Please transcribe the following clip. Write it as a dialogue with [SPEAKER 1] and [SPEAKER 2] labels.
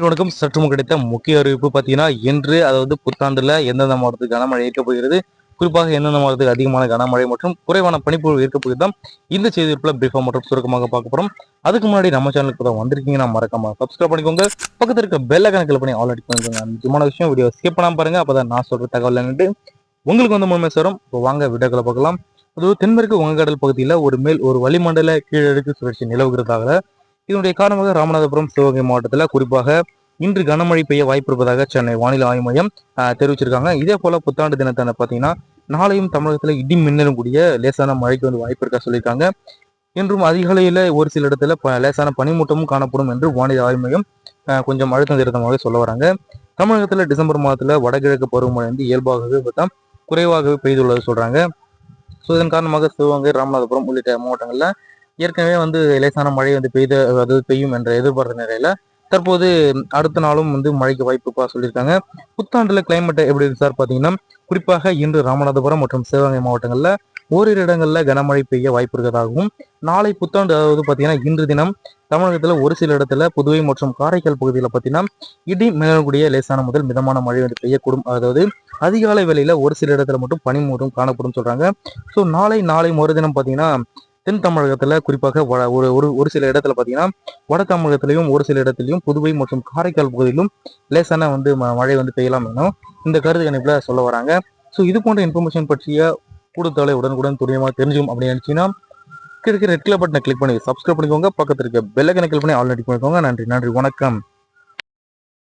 [SPEAKER 1] வணக்கம் சற்று முன் கிடைத்த முக்கிய அறிவிப்பு பார்த்தீங்கன்னா இன்று அதாவது புத்தாண்டுல எந்தெந்த மாவட்டத்துக்கு கனமழை இருக்க போகிறது? குறிப்பாக எந்தெந்த மாவட்டத்துக்கு அதிகமான கனமழை மற்றும் குறைவான பனிப்பொழிவு இருக்க போகிறது தான் இந்த செய்தியில் பிரீஃபா மற்றும் சுருக்கமாக பார்க்க போறோம். அதுக்கு முன்னாடி நம்ம சேனலுக்கு தான் வந்திருக்கீங்கன்னா மறக்காம சப்ஸ்கிரைப் பண்ணிக்கோங்க. பக்கத்தில் இருக்க பெல்ல கணக்கில் பண்ணி ஆல்ரெடி பண்ணிக்கோங்க முக்கியமான விஷயம் வீடியோ ஸ்கிப் பண்ணாம பாருங்க. அப்பதான் நான் சொல்ற தகவல் என்னட்டு உங்களுக்கு வந்து முழுமை சேரும். இப்போ வாங்க வீடியோக்களை பார்க்கலாம். அதாவது தென்மேற்கு வங்கக்கடல் பகுதியில் ஒரு மேல் ஒரு வளிமண்டல கீழடுக்கு சுழற்சி நிலவுகிறதாக இதனுடைய காரணமாக ராமநாதபுரம் சிவகங்கை மாவட்டத்தில் குறிப்பாக இன்று கனமழை பெய்ய வாய்ப்பு இருப்பதாக சென்னை வானிலை ஆய்வு மையம் தெரிவிச்சிருக்காங்க. இதே போல புத்தாண்டு தினத்தான பார்த்தீங்கன்னா நாளையும் தமிழகத்தில் இடி மின்னலும் கூடிய லேசான மழைக்கு வந்து வாய்ப்பு இருக்கா சொல்லியிருக்காங்க. இன்றும் அதிகாலையில் ஒரு சில இடத்துல ப- லேசான பனிமூட்டமும் காணப்படும் என்று வானிலை ஆய்வு மையம் கொஞ்சம் அழுத்தம் திருத்தமாக சொல்ல வராங்க. தமிழகத்தில் டிசம்பர் மாதத்தில் வடகிழக்கு பருவமழை வந்து இயல்பாகவே பார்த்தா குறைவாகவே பெய்துள்ளது சொல்றாங்க. ஸோ இதன் காரணமாக சிவகங்கை ராமநாதபுரம் உள்ளிட்ட மாவட்டங்களில் ஏற்கனவே வந்து லேசான மழை வந்து பெய்த அதாவது பெய்யும் என்ற எதிர்பார்த்த நிலையில தற்போது அடுத்த நாளும் வந்து மழைக்கு வாய்ப்புப்பா சொல்லியிருக்காங்க. புத்தாண்டுல கிளைமேட் எப்படி இருக்கு சார் பார்த்தீங்கன்னா குறிப்பாக இன்று ராமநாதபுரம் மற்றும் சிவகங்கை மாவட்டங்களில் ஓரிரு இடங்களில் கனமழை பெய்ய வாய்ப்பு இருக்கிறதாகவும் நாளை புத்தாண்டு அதாவது பார்த்தீங்கன்னா இன்று தினம் தமிழகத்தில் ஒரு சில இடத்துல புதுவை மற்றும் காரைக்கால் பகுதியில் பார்த்தீங்கன்னா இடி மின்னக்கூடிய லேசான முதல் மிதமான மழை வந்து பெய்யக்கூடும். அதாவது அதிகாலை வேலையில் ஒரு சில இடத்துல மட்டும் பனிமூட்டம் காணப்படும் சொல்கிறாங்க ஸோ நாளை நாளை மறுதினம் பார்த்தீங்கன்னா தென் தமிழகத்துல குறிப்பாக வட- ஒரு ஒரு ஒரு சில இடத்துல பார்த்தீங்கன்னா வட தமிழகத்திலையும் ஒரு சில இடத்துலையும் புதுவை மற்றும் காரைக்கால் பகுதியிலும் லேசான வந்து ம- மழை வந்து பெய்யலாம் எனும் இந்த கருத்து கணிப்புல சொல்ல வராங்க. ஸோ இது போன்ற இன்ஃபர்மேஷன் பற்றிய கூடுதலை உடனுக்குடன் துணியமாக தெரிஞ்சும் அப்படின்னு நினைச்சீங்கன்னா கிடைக்கிற ரெட் கலர் பட்டனை கிளிக் பண்ணி சப்ஸ்கிரைப் பண்ணிக்கோங்க. பக்கத்தில் இருக்க பெல்ல கணக்கில் பண்ணி ஆல்ரெடி பண்ணிக்கோங்க. நன்றி நன்றி வணக்கம்.